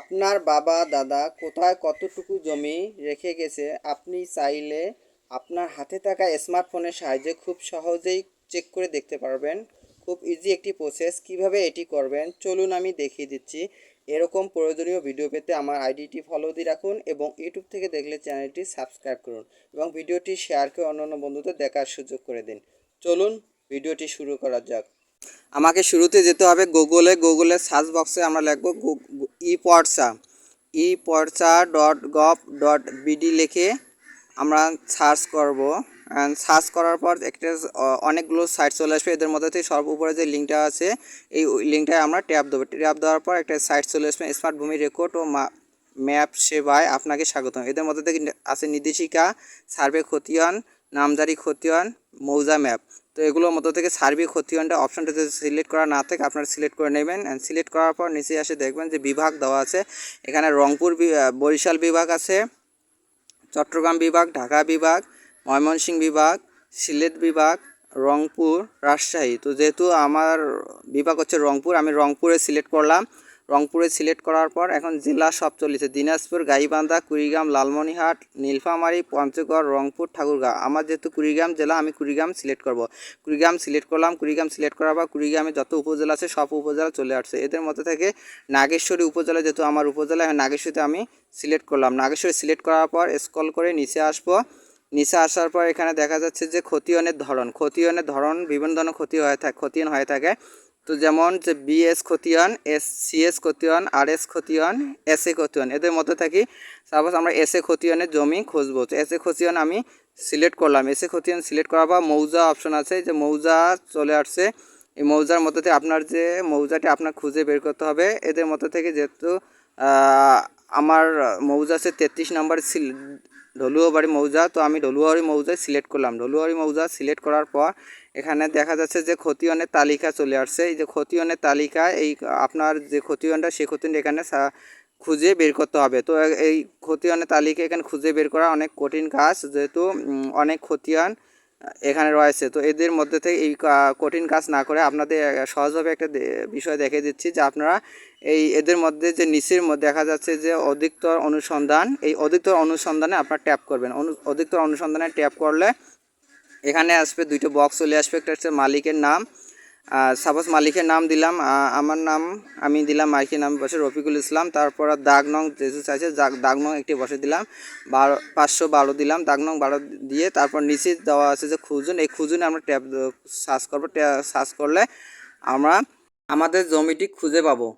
আপনার বাবা, দাদা কোথায় কতটুকু জমি রেখে গেছে আপনি চাইলে আপনার হাতে থাকা স্মার্টফোনের সাহায্যে খুব সহজেই চেক করে দেখতে পারবেন। খুব ইজি একটি প্রসেস কীভাবে এটি করবেন? চলুন আমি দেখিয়ে দিচ্ছি। এরকম প্রয়োজনীয় ভিডিও পেতে আমার আইডিটি ফলো দিয়ে রাখুন এবং ইউটিউব থেকে দেখলে চ্যানেলটি সাবস্ক্রাইব করুন এবং ভিডিওটি শেয়ার করে অন্যান্য বন্ধুদের দেখার সুযোগ করে দিন। চলুন ভিডিওটি শুরু করা যাক। আমাকে শুরুতে যেতে হবে গুগলে গুগলের সার্চ বক্সে আমরা লিখব e Porcha e Porcha dot gov dot BD লিখে আমরা সার্চ করব। সার্চ করার পর একটা অনেকগুলো সাইট চলে আসবে। এদের মধ্যে থেকে সর্ব উপরে যে লিঙ্কটা আছে, এই লিঙ্কটায় আমরা ট্যাপ দেবো। ট্যাপ দেওয়ার পর একটা সাইট চলে আসবে, স্মার্ট ভূমি রেকর্ড ও ম্যাপ সেবায় আপনাকে স্বাগতম। এদের মধ্যে থেকে আছে নির্দেশিকা, সার্ভে খতিয়ান নামজারি খতিয়ান মৌজা ম্যাপ। তো এগুলোর মধ্যে থেকে সার্ভে খতিয়ানটা অপশনটা যদি সিলেক্ট করা না থাকে, আপনারা সিলেক্ট করে নেবেন। অ্যান্ড সিলেক্ট করার পর নিচে আসে দেখবেন যে বিভাগ দেওয়া আছে। এখানে রংপুর বরিশাল বিভাগ আছে, চট্টগ্রাম বিভাগ, ঢাকা বিভাগ ময়মনসিংহ বিভাগ, সিলেট বিভাগ, রংপুর, রাজশাহী। তো যেহেতু আমার বিভাগ হচ্ছে রংপুর, আমি রংপুরে সিলেক্ট করলাম। রংপুরে সিলেক্ট করার পর এখন জেলা সব চলেছে। দিনাজপুর, গাইবান্ধা, কুড়িগ্রাম লালমনিহাট নীলফামারী, পঞ্চগড়, রংপুর, ঠাকুরগাঁও। আমার যেহেতু কুড়িগ্রাম জেলা, আমি কুড়িগ্রাম সিলেক্ট করব। কুড়িগ্রাম সিলেক্ট করলাম, কুড়িগ্রাম সিলেক্ট করার পর কুড়িগ্রামে যত উপজেলা আছে, সব উপজেলা চলে আসছে। এদের মধ্যে থেকে নাগেশ্বরী উপজেলা যেহেতু আমার উপজেলা নাগেশ্বরীতে আমি সিলেক্ট করলাম। নাগেশ্বরী সিলেক্ট করার পর স্কল করে নিচে আসব। নিচে আসার পর এখানে দেখা যাচ্ছে যে ক্ষতিয়নের ধরন ক্ষতিয়নের ধরন বিভিন্ন ধরনের ক্ষতি হয়ে থাকে ক্ষতিয়ন হয়ে থাকে। তো যেমন যে বিএস ক্ষতিয়ন এস সিএস ক্ষতিয়ন আর এস ক্ষতিয়ন এস এ ক্ষতিয়ন এদের মধ্যে থাকি সাপোজ আমরা এস এ ক্ষতিয়নের জমি খুঁজবো। তো এস এ ক্ষতিয়ন আমি সিলেক্ট করলাম। এস এ ক্ষতিয়ন সিলেক্ট করার পর মৌজা অপশন আছে, যে মৌজা চলে আসছে। এই মৌজার মধ্যে থেকে আপনার যে মৌজাটি আপনার খুঁজে বের করতে হবে, এদের মধ্যে থেকে যেহেতু আমার মৌজা আছে তেত্রিশ নম্বর ঢলুয়াবাড়ি মৌজা, তো আমি ঢলুয়াবাড়ি মৌজায় সিলেক্ট করলাম। ঢলুয়াবাড়ি মৌজা সিলেক্ট করার পর এখানে দেখা যাচ্ছে যে ক্ষতিয়নের তালিকা চলে আসছে। এই যে ক্ষতিয়নের তালিকা, এই আপনার যে ক্ষতিয়নটা সেই ক্ষতিয়নটা এখানে খুঁজে বের করতে হবে। তো এই ক্ষতিয়নের তালিকা এখানে খুঁজে বের করা অনেক কঠিন কাজ, যেহেতু অনেক ক্ষতিয়ন এখানে রয়েছে। তো এদের মধ্যে থেকে এই কঠিন কাজ না করে আপনাদের সহজভাবে একটা বিষয় দেখে দিচ্ছি যে আপনারা এই এদের মধ্যে যে নিচের মধ্যে দেখা যাচ্ছে যে অধিকতর অনুসন্ধান, এই অধিকতর অনুসন্ধানে আপনারা ট্যাপ করবেন। অধিকতর অনুসন্ধানে ট্যাপ করলে এখানে আসবে, দুইটা বক্স চলে আসবে। একটা হচ্ছে মালিকের নাম। সাপোজ মালিকের নাম দিলাম আমার নাম আমি দিলাম মালিকের নাম বসে রফিকুল ইসলাম। তারপর দাগ নং যেহেতু চাইছে, দাগ- নং একটি বসে দিলাম। বারো, পাঁচশো বারো দিলাম, দাগ নং বারো দিয়ে তারপর নিচে দেওয়া আছে যে খুঁজুন। এই খুঁজুনে আমরা ট্যাপ সার্চ করব সার্চ করলে আমরা আমাদের জমিটি খুঁজে পাবো।